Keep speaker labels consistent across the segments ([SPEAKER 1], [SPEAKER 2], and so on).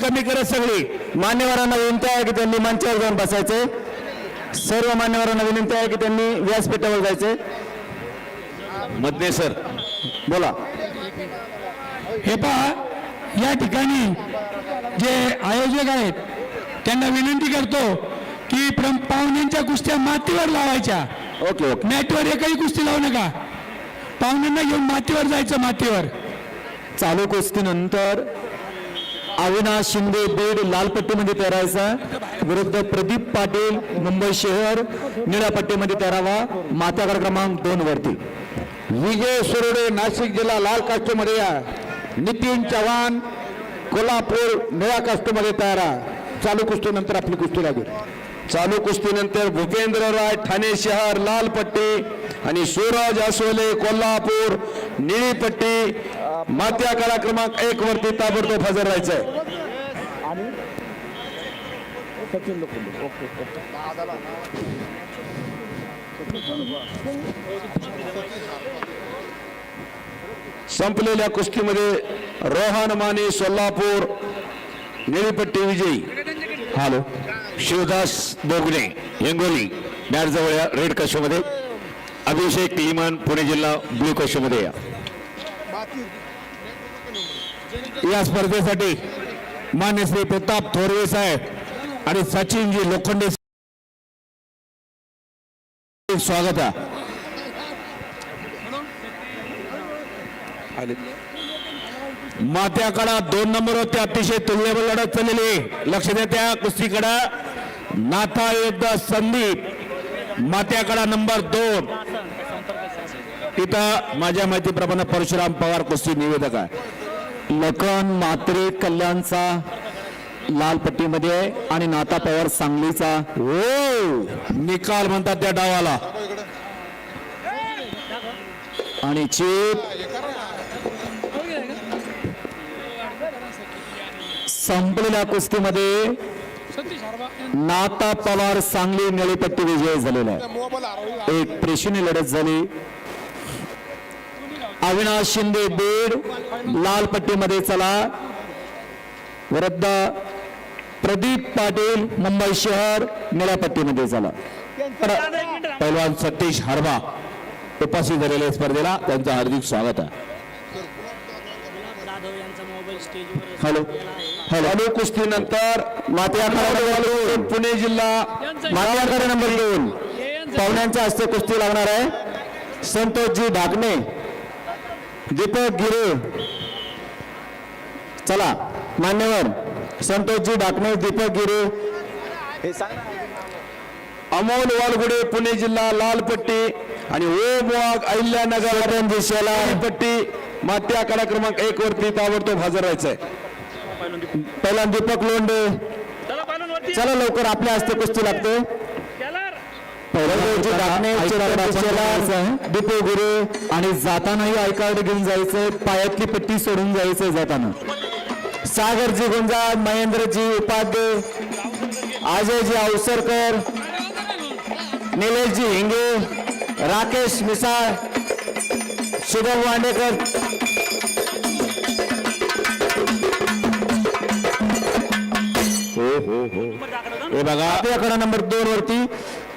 [SPEAKER 1] कमी करत सगळी.
[SPEAKER 2] मान्यवरांना विनंती आहे की त्यांनी मंचावर जाऊन बसायचे. सर्व मान्यवरांना विनंती आहे की त्यांनी व्यासपीठावर जायचे.
[SPEAKER 1] मधने सर.
[SPEAKER 2] बोला.
[SPEAKER 3] हे पहा या ठिकाणी जे आयोजक आहेत त्यांना विनंती करतो की प्रम पाहुण्यांच्या कुस्त्या मातीवर लावायच्या.
[SPEAKER 2] Okay okay.
[SPEAKER 3] मॅटवर एकही कुस्ती लावू नका. पाहुण्यांना घेऊन मातीवर जायचं मातीवर.
[SPEAKER 2] चालू कुस्तीनंतर अविनाश शिंदे बीड लालपट्टीमध्ये तयारायचा. विरुद्ध प्रदीप पाटील मुंबई शहर निळ्या पट्टीमध्ये तयारावा. मात्यागड क्रमांक दोन वरती.
[SPEAKER 1] विजय सुरोडे नाशिक जिल्हा लाल कास्टमध्ये या. नितीन चव्हाण कोल्हापूर निळ्या कास्टमध्ये तयार. चालू कुस्तीनंतर आपली कुस्ती लागेल. चालू कुस्तीनंतर भूपेंद्र राय ठाणे शहर लाल पट्टी आणि सूरज आसोले कोल्हापूर निळी पट्टी. मात्या कला क्रमांक एक वरती ताबडतोब हजर राहायचंय. संपलेल्या कुस्तीमध्ये रोहन माने सोलापूर निळीपट्टी विजयी. हॅलो. शिवदास बोगणे हिंगोली मॅटजवळ या रेड कशोमध्ये अभिषेक लिमन पुणे जिल्हा ब्लू कशोमध्ये या. या स्पर्धेसाठी मान्य श्री प्रताप थोरवे साहेब आणि सचिनजी लोखंडे स्वागत आहे. मात्याकडा दोन नंबर होते अतिशय तुल्यबल लढत चाललेली लक्ष द्या त्या कुस्तीकडा. नाथा योद्धा संदीप मात्याकडा नंबर दोन. तिथं माझ्या माहितीप्रमाणे परशुराम पवार कुस्ती निवेदक आहे.
[SPEAKER 2] लखन मात्रे कल्याणचा लाल पट्टीमध्ये आणि नाता पवार सांगलीचा.
[SPEAKER 1] हो! निकाल म्हणतात त्या डावाला.
[SPEAKER 2] आणि चीप. संपलेल्या कुस्तीमध्ये नाता पवार सांगली निळीपट्टी विजय झालेला आहे. एक प्रेक्षणीय लढत झाली. अविनाश शिंदे बीड लाल पट्टीमध्ये चला. विरुद्ध प्रदीप पाटील मुंबई शहर निळ्या पट्टीमध्ये चला
[SPEAKER 1] पैलवान सतीश हरबा उपस्थित झालेल्या स्पर्धेला. त्यांचं हार्दिक स्वागत आहे.
[SPEAKER 2] हॅलो. हॅलो.
[SPEAKER 1] कुस्तीनंतर
[SPEAKER 2] मात्याकडे
[SPEAKER 1] पुणे जिल्हा
[SPEAKER 2] मात्याकडे नंबर दोन. पाहुण्यांच्या हस्ते कुस्ती लागणार आहे. संतोषजी ढाकणे दीपक गिरे. चला मान्यवर संतोषजी ढाकणे दीपक गिरे.
[SPEAKER 1] अमोल वालगुडे पुणे जिल्हा लालपट्टी. आणि ओम वाघ अहिल्यानगर दिशेला पट्टी मात्या कडा क्रमांक एक वरती ताबडतोब हजर राहायचंय.
[SPEAKER 2] पहिला दीपक लोंडे
[SPEAKER 4] चला
[SPEAKER 2] लवकर आपल्या हस्ते कुस्ती लागते. दीपक गिरे आणि जातानाही आय कार्ड घेऊन जायचंय. पायातली पट्टी सोडून जायचंय जाताना. सागरजी गुंजाळ महेंद्रजी उपाध्ये अजयजी अवसरकर निलेशजी हिंगे राकेश मिसाळ शुभम वांडेकर.
[SPEAKER 1] हे बघा
[SPEAKER 2] आपल्याकडे नंबर दोन वरती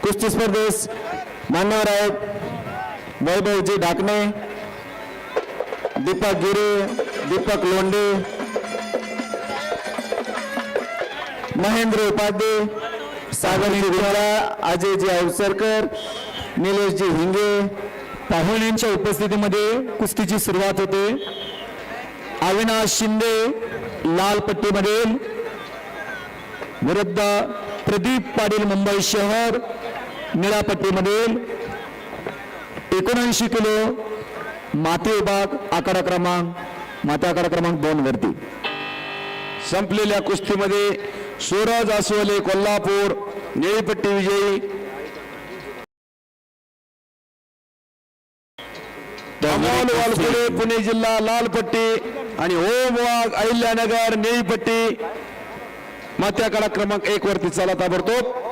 [SPEAKER 2] कुस्ती स्पर्धेस मान्यवर आहेत वैभवजी ढाकणे दीपक गिरे दीपक लोंडे महेंद्र उपाध्ये सागरजी गुंजाळा अजयजी अवसरकर निलेशजी हिंगे पाहुण्यांच्या उपस्थितीमध्ये कुस्तीची सुरुवात होते. अविनाश शिंदे लाल पट्टीमधील विरुद्ध प्रदीप पाटील मुंबई शहर निळापट्टीमधील एकोणऐंशी किलो माती विभाग आकडा क्रमांक माती आकडा क्रमांक दोन वरती.
[SPEAKER 1] संपलेल्या कुस्तीमध्ये सूरज आसवले कोल्हापूर निळीपट्टी विजयी. अमोल वालकुडे पुणे जिल्हा लालपट्टी आणि ओम वाघ अहिल्यानगर निळीपट्टी. मात्याकडा क्रमांक एक वरती. चला ताबडतोब.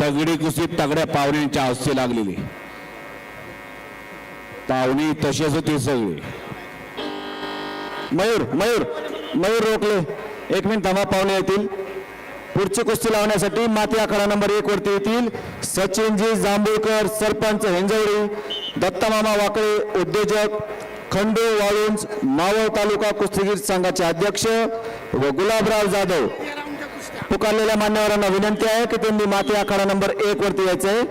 [SPEAKER 1] तगडी कुस्ती तगड्या पाहुण्यांच्या हस्ते लागलेली. पाहुणी तसेच होती सगळी.
[SPEAKER 2] मयूर मयूर मयूर रोखले. एक मिनिट थांबा पाहुणे येतील. पुढची कुस्ती लावण्यासाठी माती आखाडा नंबर एक वरती येतील. सचिनजी जांभूळकर सरपंच हेंजवडी दत्तमामा वाकळे उद्योजक खंडू वाळुंज मावळ तालुका कुस्तीगीर संघाचे अध्यक्ष व गुलाबराव जाधव. पुकारलेल्या मान्यवरांना विनंती आहे की त्यांनी माती आखाडा नंबर एक वरती यायचंय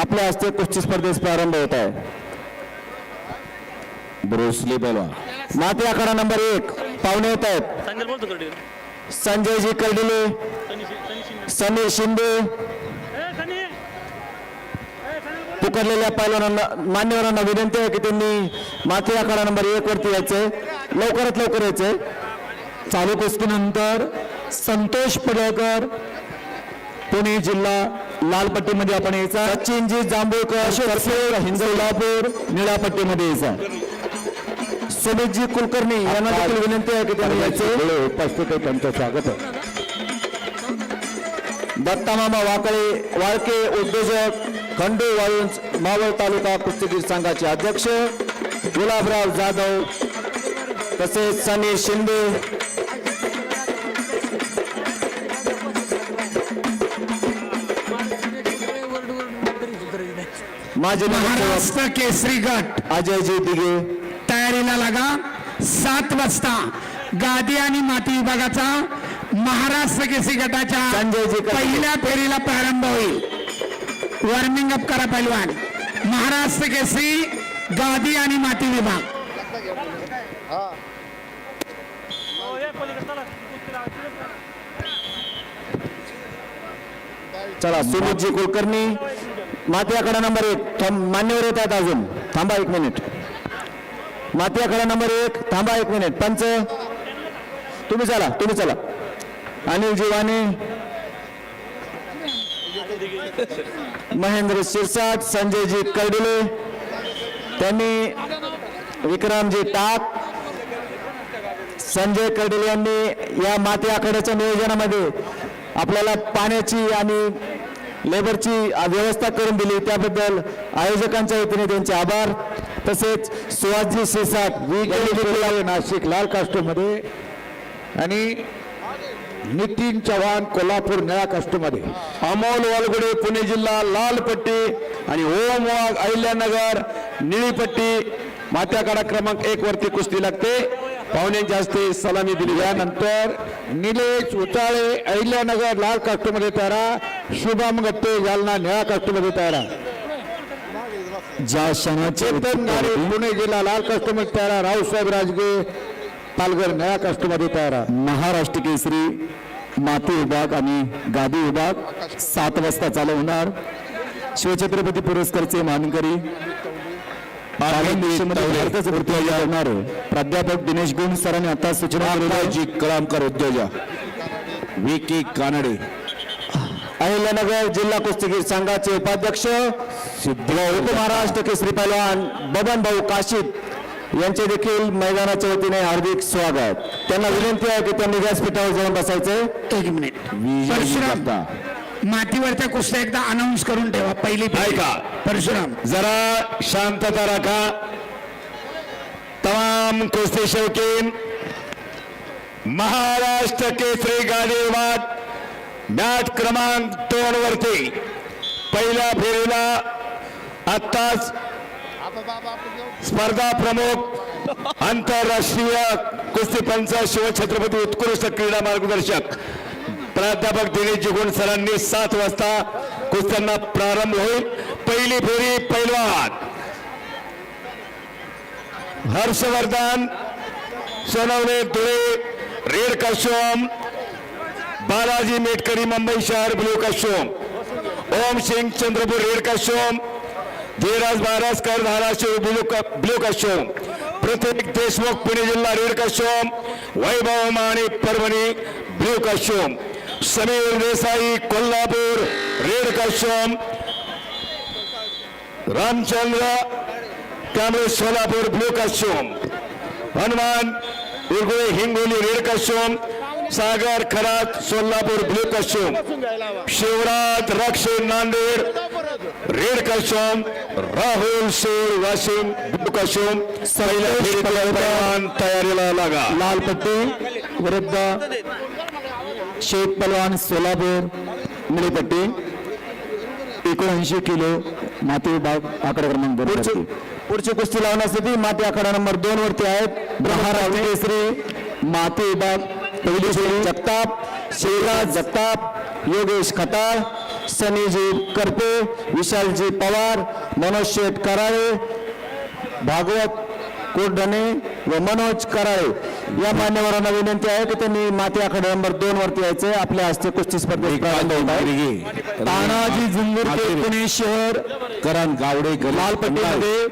[SPEAKER 2] आपल्या हस्ते कुस्ती स्पर्धेस प्रारंभ होत आहे. ब्रुसली बोलवा माती आखाडा नंबर एक पाहुणे येत आहेत. संजयजी कर्डिले
[SPEAKER 5] सनी सनी. शिंदे
[SPEAKER 2] समीर शिंदे. पुकारलेल्या पैलवानांना मान्यवरांना विनंती आहे की त्यांनी माती आखाडा नंबर एक वरती यायचंय लवकरात लवकर यायचंय चालू कुस्तीनंतर संतोष पडळकर पुणे जिल्हा लालपट्टीमध्ये आपण यायचा. सचिनजी जांभूळकर सरसेर हिंजवलापूर निळ्यापट्टीमध्ये यायचा. सुमितजी कुलकर्णी यांना देखील विनंती आहे की त्यांनी यायचे.
[SPEAKER 6] उपस्थित आहे त्यांचं स्वागत आहे.
[SPEAKER 2] दत्तामामा वाकळे वाळके उद्योजक खंडू वाळुंज मावळ तालुका कुस्तीगीर संघाचे अध्यक्ष गुलाबराव जाधव तसेच सनी शिंदे नगरसेवक
[SPEAKER 3] महाराष्ट्र केसरी गट
[SPEAKER 2] अजयजी दिघे
[SPEAKER 3] तयारीला लागा. सात वाजता गादी आणि माती विभागाचा महाराष्ट्र केसरी गटाच्या. पहिल्या फेरीला प्रारंभ होईल. वॉर्मिंग अप करा पैलवान महाराष्ट्र केसरी गादी आणि माती विभाग.
[SPEAKER 5] चला
[SPEAKER 2] सुमितजी कुलकर्णी. माती नंबर एक. थांब- मान्यवर येत आहेत अजून. थांबा एक मिनिट माती नंबर एक. थांबा एक मिनिट पंच. तुम्ही चला तुम्ही चला. अनिल जीवाने. महेंद्र शिरसाट संजयजी कर्डिले त्यांनी विक्रमजी टाक. संजय कर्डिले यांनी या माती आखाड्याच्या नियोजनामध्ये आपल्याला पाण्याची आणि लेबरची व्यवस्था करून दिली. त्याबद्दल आयोजकांच्या वतीने त्यांचे आभार. तसेच सुहासजी शिरसाट
[SPEAKER 6] नाशिक लाल कास्टमध्ये आणि नितीन चव्हाण कोल्हापूर निळा कास्टमध्ये.
[SPEAKER 2] अमोल वालगुडे पुणे जिल्हा लाल पट्टी आणि ओम वाघ अहिल्यानगर निळी पट्टी. मात्याकाडा क्रमांक एक वरती कुस्ती लागते. पाहुण्यांच्या हस्ते सलामी दिली
[SPEAKER 6] यानंतर निलेश उचाळे अहिल्यानगर लाल कास्टमध्ये तयारा शुभम गट्टे जालना निळा कास्टमध्ये तयारा
[SPEAKER 2] ज्या क्षणाचे
[SPEAKER 6] पुणे जिल्हा लाल कास्टमध्ये तयारा रावसाहेब राजगे पालघर निळा कास्टमध्ये तयारा
[SPEAKER 2] महाराष्ट्र केसरी माती विभाग आणि गादी विभाग सात वाजता चालू होणार. शिवछत्रपती पुरस्कारचे मानकरी प्राध्यापक दिनेश गुण सरांनी आता सूचना आहेत.
[SPEAKER 6] कलामकर उद्योजक. विकी कानडे.
[SPEAKER 2] अहिल्यानगर जिल्हा कुस्तीगीर संघाचे उपाध्यक्ष उपमहाराष्ट्र केसरी पैलवान बबन भाऊ काशीद यांचे देखील मैदानाच्या वतीने हार्दिक स्वागत. त्यांना विनंती आहे की त्यांनी व्यासपीठावर जाऊन बसायचे.
[SPEAKER 3] एक मिनिट. परशुराम. मातीवरच्या कुस्त्या एकदा अनाऊन्स करून ठेवा पहिली.
[SPEAKER 2] ऐका.
[SPEAKER 3] परशुराम
[SPEAKER 2] जरा शांतता राखा तमाम कुस्ती शौकीन महाराष्ट्र केसरी गाडी विभाग मॅच क्रमांक दोन वरती पहिल्या फेरीला आत्ताच स्पर्धा प्रमुख आंतरराष्ट्रीय कुस्ती पंच शिवछत्रपती उत्कृष्ट क्रीडा मार्गदर्शक प्राध्यापक दिनेश जिगुण सरांनी सात वाजता कुस्त्यांना प्रारंभ होईल. पहिली फेरी पैलवान. हर्षवर्धन सोनवणे धुळे रेड कशोम बालाजी मेटकरी मुंबई शहर ब्लू कशोम ओम सिंग चंद्रपूर रेड कशोम धीराज बारसकर धाराशिव ब्लू क- ब्ल्यू कशोम प्रतीक देशमुख पुणे जिल्हा रेड कशोम वैभव माने परभणी ब्लू कशोम समीर देसाई कोल्हापूर रेड कशोम रामचंद्र त्यामुळे सोलापूर ब्ल्यू कशोम हनुमान उर्गुळे हिंगोली रेड कशोम सागर खरात सोलापूर ब्ल्यू कशोम शिवराज रक्षे नांदेड
[SPEAKER 1] रेड काशोम राहुल शेर वाशिम ब्लू काशोम तयारीला लागा.
[SPEAKER 2] लाल पट्टी विरुद्ध शेख पलवान सोलापूर निळी पट्टी एकोणऐंशी किलो माती विभाग आकडा क्रमांक दोन पुढची कुस्ती लावण्यासाठी माती आकडा नंबर दोन वरती आहेत महाराष्ट्र केसरी माती विभाग पहिली जगताप शिवराज जगताप योगेश खताळ सनीजी करपे विशालजी पवार मनोज शेठ कराळे भागवत कोरडणे व मनोज कराळे या मान्यवरांना विनंती आहे की त्यांनी माती आखाडा नंबर दोन वरती यायचे आपल्या हस्ते कुस्ती स्पर्धेत प्रारंभ होत आहे. तानाजी झुंगुरके पुणे शहर.
[SPEAKER 1] करण गावडे
[SPEAKER 2] लाल पट्टीमध्ये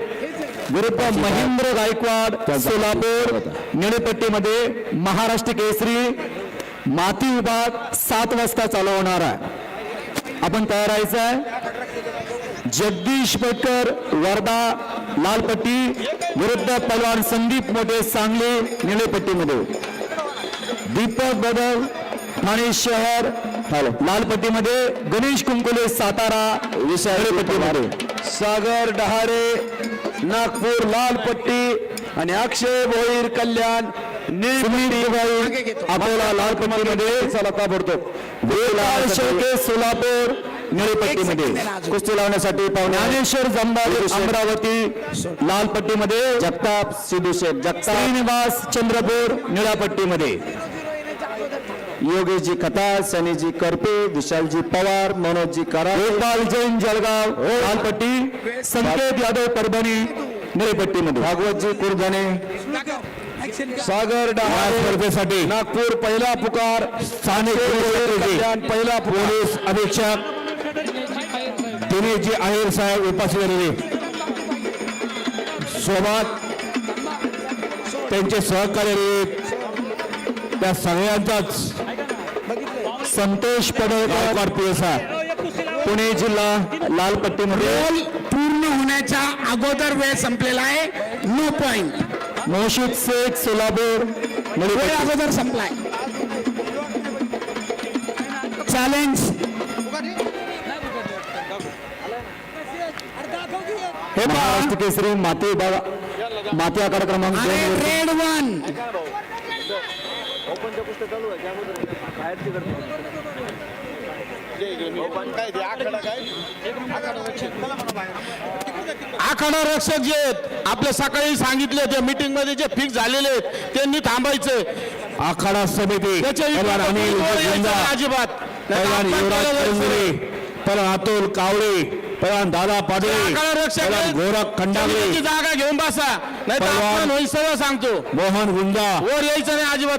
[SPEAKER 2] विरुद्ध महेंद्र गायकवाड सोलापूर निळेपट्टीमध्ये महाराष्ट्र केसरी. माती विभाग सात वाजता चालू होणार आहे. आपण तयार राहायचं आहे. जगदीश पेटकर वर्धा लालपट्टी विरुद्ध पलवान संदीप मोठे सांगली निळेपट्टीमध्ये. दीपक बदल ठाणे शहर लालपट्टीमध्ये गणेश कुंकुले सातारा विशाळपट्टीमध्ये सागर डहारे नागपूर लालपट्टी आणि अक्षय भोईर कल्याण अकोला लालपट्टीमध्ये चला ताबडतोब. सोलापूर. निळेपट्टीमध्ये कुस्ती लावण्यासाठी पाहुणे ज्ञानेश्वर जंबाले अमरावती लालपट्टीमध्ये जगताप सिद्धू शेख जगताप. श्रीनिवास चंद्रपूर. निळापट्टीमध्ये. योगेशजी खताळ सनीजी करपे विशालजी पवार मनोजजी करा गोपाल जैन जळगाव. लालपट्टी संकेत यादव परभणी. निळेपट्टीमध्ये. भागवतजी कुरधने सागर स्पर्धेसाठी. नागपूर पहिला पुकार. स्थानिक कल्याण पहिला पोलीस अधीक्षक. दिनेशजी आहेर साहेब उपस्थित झालेले सोबत त्यांचे सहकार्य. त्या सगळ्यांचाच संतोष पडळकर पी एस पुणे जिल्हा लालपट्टीमध्ये
[SPEAKER 3] रोल पूर्ण होण्याच्या अगोदर वेळ संपलेला आहे. नो पॉइंट
[SPEAKER 2] मोशिद शेख सोलापूर
[SPEAKER 3] वेळ. अगोदर संपलाय. चॅलेंज
[SPEAKER 2] महाराष्ट्र केसरी माती विभाग माती आकार क्रमांक.
[SPEAKER 3] Red one.
[SPEAKER 7] आखाडा रक्षक जे आहेत आपल्या सकाळी सांगितले त्या मीटिंगमध्ये जे फिक्स झालेले आहेत त्यांनी थांबायचे.
[SPEAKER 2] आखाडा समिती
[SPEAKER 7] अजिबात. आपण
[SPEAKER 2] युवराज अतुल कावळे पैलवान दादा
[SPEAKER 7] आहेत.
[SPEAKER 2] गोरख खंडागळे
[SPEAKER 7] जागा घेऊन बसा. नाही तर आपण सर्व सांगतो.
[SPEAKER 2] मोहन गुंजा
[SPEAKER 7] वर यायचं नाही अजिबात